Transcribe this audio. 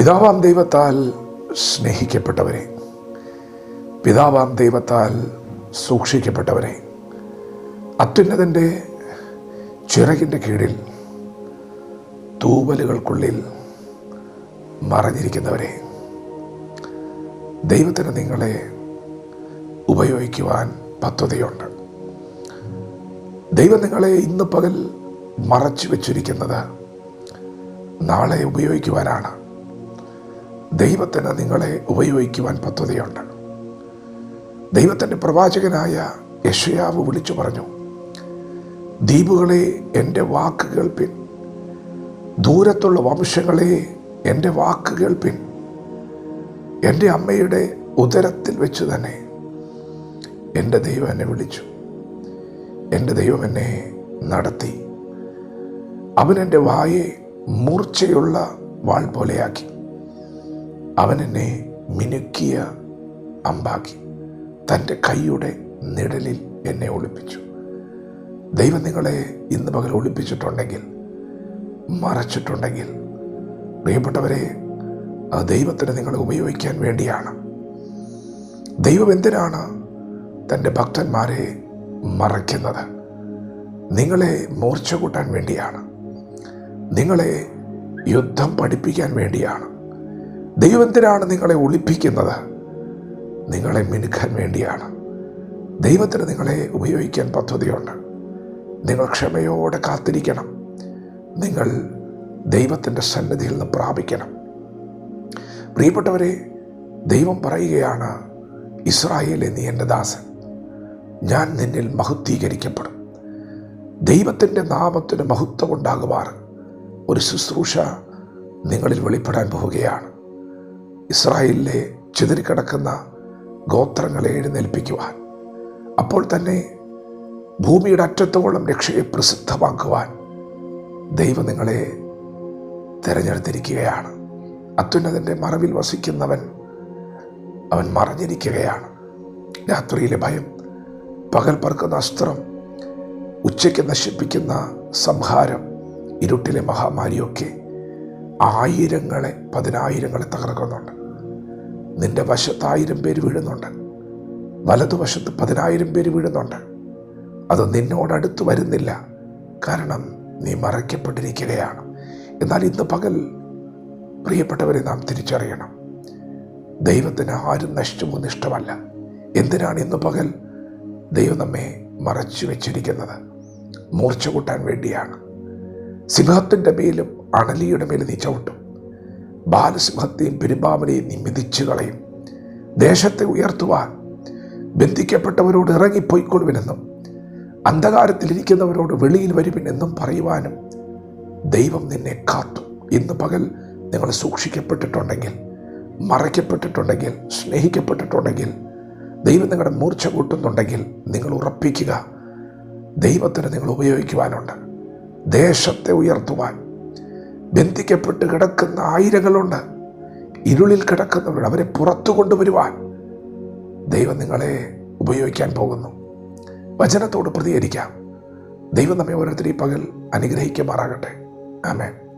പിതാവാം ദൈവത്താൽ സ്നേഹിക്കപ്പെട്ടവരെ. പിതാവാം ദൈവത്താൽ സൂക്ഷിക്കപ്പെട്ടവരെ. അത്യുന്നതന്റെ ചിറകിന്റെ കീഴിൽ തൂവലുകൾക്കുള്ളിൽ മറഞ്ഞിരിക്കുന്നവരെ ദൈവത്തിന് നിങ്ങളെ ഉപയോഗിക്കുവാൻ പദ്ധതിയുണ്ട്. ദൈവം നിങ്ങളെ ഇന്ന് പകൽ മറച്ചു വെച്ചിരിക്കുന്നത് നാളെ ഉപയോഗിക്കുവാനാണ്. ദൈവത്തിന് നിങ്ങളെ ഉപയോഗിക്കുവാൻ പദ്ധതിയുണ്ട്. ദൈവത്തിന്റെ പ്രവാചകനായ യഷയാവ് വിളിച്ചു പറഞ്ഞു ദ്വീപുകളെ എന്റെ വാക്ക് കേൾപ്പിൻ ദൂരത്തുള്ള വംശങ്ങളെ എന്റെ വാക്ക് കേൾപ്പിൻ എന്റെ അമ്മയുടെ ഉദരത്തിൽ വെച്ച് തന്നെ എന്റെ ദൈവം എന്നെ വിളിച്ചു. എന്റെ ദൈവം എന്നെ നടത്തി. അവൻ എന്റെ വായെ മൂർച്ചയുള്ള വാൾ പോലെയാക്കി. അവൻ എന്നെ മിനുക്കിയ അമ്പാക്കി തന്റെ കൈയുടെ നിഴലിൽ എന്നെ ഒളിപ്പിച്ചു. ദൈവം നിങ്ങളെ ഇന്ന് പകൽ ഒളിപ്പിച്ചിട്ടുണ്ടെങ്കിൽ മറച്ചിട്ടുണ്ടെങ്കിൽ പ്രിയപ്പെട്ടവരെ ആ ദൈവത്തിന് നിങ്ങളെ ഉപയോഗിക്കാൻ വേണ്ടിയാണ്. ദൈവം എന്തിനാണ് തന്റെ ഭക്തന്മാരെ മറയ്ക്കുന്നത്? നിങ്ങളെ മൂർച്ച കൂട്ടാൻ വേണ്ടിയാണ്. നിങ്ങളെ യുദ്ധം പഠിപ്പിക്കാൻ വേണ്ടിയാണ്. ദൈവം എന്തിനാണ് നിങ്ങളെ ഒളിപ്പിക്കുന്നത്? നിങ്ങളെ മിനുക്കാൻ വേണ്ടിയാണ്. ദൈവത്തിന് നിങ്ങളെ ഉപയോഗിക്കാൻ പദ്ധതിയുണ്ട്. നിങ്ങൾ ക്ഷമയോടെ കാത്തിരിക്കണം. നിങ്ങൾ ദൈവത്തിന്റെ സന്നിധിയിൽ നിന്ന് പ്രാപിക്കണം. പ്രിയപ്പെട്ടവരെ ദൈവം പറയുകയാണ് ഇസ്രായേലെ നീ എന്റെ ദാസൻ. ഞാൻ നിന്നിൽ മഹത്വീകരിക്കപ്പെടും. ദൈവത്തിന്റെ നാമത്തിന് മഹത്വം ഉണ്ടാകുമാർ ഒരു ശുശ്രൂഷ നിങ്ങളിൽ വെളിപ്പെടാൻ പോവുകയാണ്. ഇസ്രായേലിലെ ചിതറിക്കിടക്കുന്ന ഗോത്രങ്ങളെ എഴുന്നേൽപ്പിക്കുവാൻ. അപ്പോൾ തന്നെ ഭൂമിയുടെ അറ്റത്തോളം രക്ഷയെ പ്രസിദ്ധമാക്കുവാൻ ദൈവം നിങ്ങളെ തിരഞ്ഞെടുത്തിരിക്കുകയാണ്. അത്യുന്നതിന്റെ മറവിൽ വസിക്കുന്നവൻ അവൻ മറഞ്ഞിരിക്കുകയാണ്. രാത്രിയിലെ ഭയം പകൽ പറക്കുന്ന അസ്ത്രം ഉച്ചയ്ക്ക് നശിപ്പിക്കുന്ന സംഹാരം ഇരുട്ടിലെ മഹാമാരിയൊക്കെ ആയിരങ്ങളെ പതിനായിരങ്ങളെ തകർക്കുന്നുണ്ട്. നിന്റെ വശത്ത് ആയിരം പേര് വീഴുന്നുണ്ട്. വലതുവശത്ത് പതിനായിരം പേര് വീഴുന്നുണ്ട്. അത് നിന്നോടടുത്ത് വരുന്നില്ല. കാരണം നീ മറയ്ക്കപ്പെട്ടിരിക്കുകയാണ്. എന്നാൽ ഇന്ന് പകൽ പ്രിയപ്പെട്ടവരെ നാം തിരിച്ചറിയണം. ദൈവത്തിന് ആരും നശിച്ചുമൊന്നും ഇഷ്ടമല്ല എന്തിനാണ് ഇന്ന് പകൽ ദൈവം നമ്മെ മറച്ചു വെച്ചിരിക്കുന്നത്? മൂർച്ച കൂട്ടാൻ വേണ്ടിയാണ്. സിംഹത്തിന്റെ മേലും അണലിയുടെ മേലും നീ ചവിട്ടും. ബാലസിംഹത്തെയും പെരുമ്പാവനെയും നീ മിതിച്ചു കളയും. ദേശത്തെ ഉയർത്തുവാൻ ബന്ധിക്കപ്പെട്ടവരോട് ഇറങ്ങിപ്പോയിക്കൊള്ളുവിനെന്നും അന്ധകാരത്തിലിരിക്കുന്നവരോട് വെളിയിൽ വരുവിനെന്നും പറയുവാനും ദൈവം നിന്നെ കാത്തു. ഇന്ന് പകൽ നിങ്ങൾ സൂക്ഷിക്കപ്പെട്ടിട്ടുണ്ടെങ്കിൽ മറയ്ക്കപ്പെട്ടിട്ടുണ്ടെങ്കിൽ സ്നേഹിക്കപ്പെട്ടിട്ടുണ്ടെങ്കിൽ ദൈവം നിങ്ങളുടെ മൂർച്ച കൂട്ടുന്നുണ്ടെങ്കിൽ നിങ്ങൾ ഉറപ്പിക്കുക. ദൈവത്തിന് നിങ്ങൾ ഉപയോഗിക്കുവാനുണ്ട്. ദേശത്തെ ഉയർത്തുവാൻ ബന്ധിക്കപ്പെട്ട് കിടക്കുന്ന ആയിരങ്ങളുണ്ട് ഇരുളിൽ കിടക്കുന്നവർ അവരെ പുറത്തു കൊണ്ടുവരുവാൻ ദൈവം നിങ്ങളെ ഉപയോഗിക്കാൻ പോകുന്നു. വചനത്തോട് പ്രതികരിക്കാം. ദൈവം നമ്മെ ഓരോരുത്തരും ഈ പകൽ അനുഗ്രഹിക്കുമാറാകട്ടെ. ആമേൻ.